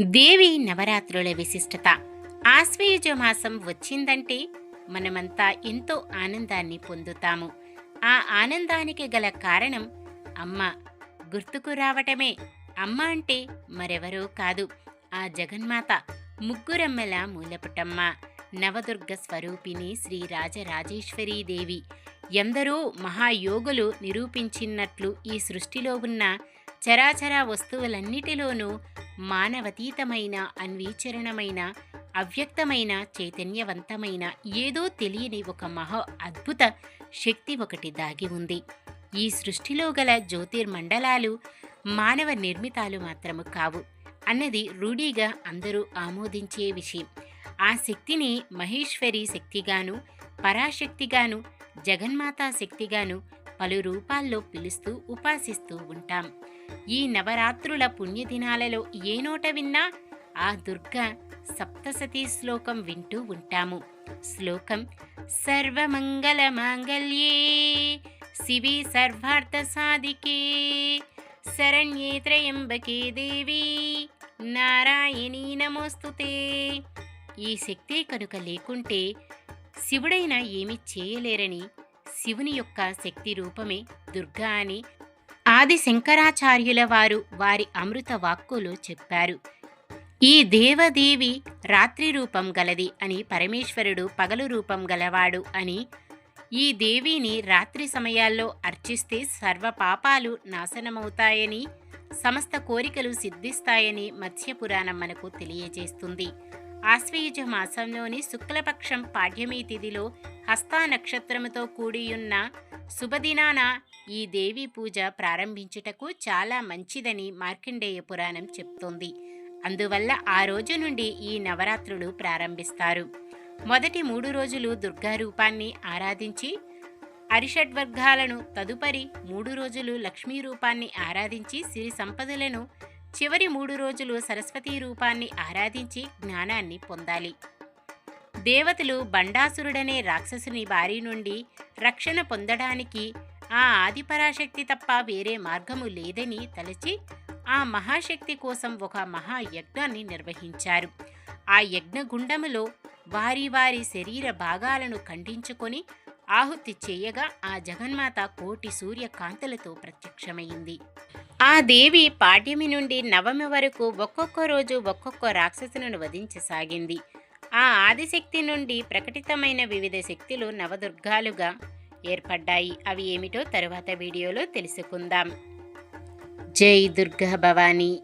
దేవి నవరాత్రుల విశిష్టత. ఆశ్వయుజ మాసం వచ్చిందంటే మనమంతా ఎంతో ఆనందాన్ని పొందుతాము. ఆ ఆనందానికి గల కారణం అమ్మ గుర్తుకు రావటమే. అమ్మ అంటే మరెవరో కాదు. ఆ జగన్మాత ముగ్గురమ్మల మూలపుటమ్మ. నవదుర్గ స్వరూపిణి శ్రీ రాజరాజేశ్వరీ దేవి. ఎందరో మహాయోగులు నిరూపించినట్లు ఈ సృష్టిలో ఉన్న చరాచర వస్తువులన్నిటిలోనూ మానవతీతమైన అన్వీచరణమైన అవ్యక్తమైన చైతన్యవంతమైన ఏదో తెలియని ఒక మహా అద్భుత శక్తి ఒకటి దాగి ఉంది. ఈ సృష్టిలో గల జ్యోతిర్మండలాలు మానవ నిర్మితాలు మాత్రము కావు అన్నది రూఢీగా అందరూ ఆమోదించే విషయం. ఆ శక్తిని మహేశ్వరి శక్తిగాను పరాశక్తిగాను జగన్మాతా శక్తిగాను పలు రూపాల్లో పిలుస్తూ ఉపాసిస్తూ ఉంటాం. ఈ నవరాత్రుల పుణ్యదినాలలో ఏ నోట విన్నా ఆ దుర్గ సప్తసతీ శ్లోకం వింటూ ఉంటాము. శ్లోకం సర్వమంగళ మాంగళ్యే శివి సర్వార్థ సాధికే శరణ్యే త్రయంబకే దేవి నారాయణీ నమోస్తుతే. ఈ శక్తి కనుక లేకుంటే శివుడైన ఏమి చేయలేరని శివుని యొక్క శక్తి రూపమే దుర్గా అని ఆది శంకరాచార్యుల వారు వారి అమృత వాక్కులు చెప్పారు. ఈ దేవదేవి రాత్రి రూపం గలది అని పరమేశ్వరుడు పగలు రూపం గలవాడు అని ఈ దేవిని రాత్రి సమయాల్లో అర్చిస్తే సర్వ పాపాలు నాశనమవుతాయని సమస్త కోరికలు సిద్ధిస్తాయని మత్స్యపురాణం మనకు తెలియజేస్తుంది. ఆశ్వయుజ మాసంలోని శుక్లపక్షం పాడ్యమి తిథిలో హస్తా నక్షత్రముతో కూడియున్న శుభదినాన ఈ దేవి పూజ ప్రారంభించుటకు చాలా మంచిదని మార్కండేయ పురాణం చెప్తోంది. అందువల్ల ఆ రోజు నుండి ఈ నవరాత్రులు ప్రారంభిస్తారు. మొదటి మూడు రోజులు దుర్గా రూపాన్ని ఆరాధించి అరిషడ్వర్గాలను తదుపరి మూడు రోజులు లక్ష్మీ రూపాన్ని ఆరాధించి సిరి సంపదలను చివరి మూడు రోజులు సరస్వతీ రూపాన్ని ఆరాధించి జ్ఞానాన్ని పొందాలి. దేవతలు బండాసురుడనే రాక్షసుని బారి నుండి రక్షణ పొందడానికి ఆ ఆదిపరాశక్తి తప్ప వేరే మార్గము లేదని తలచి ఆ మహాశక్తి కోసం ఒక మహాయజ్ఞాన్ని నిర్వహించారు. ఆ యజ్ఞగుండములో వారి వారి శరీర భాగాలను ఖండించుకొని ఆహుతి చేయగా ఆ జగన్మాత కోటి సూర్యకాంతులతో ప్రత్యక్షమైంది. ఆ దేవి పాడ్యమి నుండి నవమి వరకు ఒక్కొక్క రోజు ఒక్కొక్క రాక్షసులను వధించసాగింది. ఆ ఆదిశక్తి నుండి ప్రకటితమైన వివిధ శక్తులు నవదుర్గాలుగా ఏర్పడ్డాయి. అవి ఏమిటో తరువాత వీడియోలో తెలుసుకుందాం. జై దుర్గా భవానీ.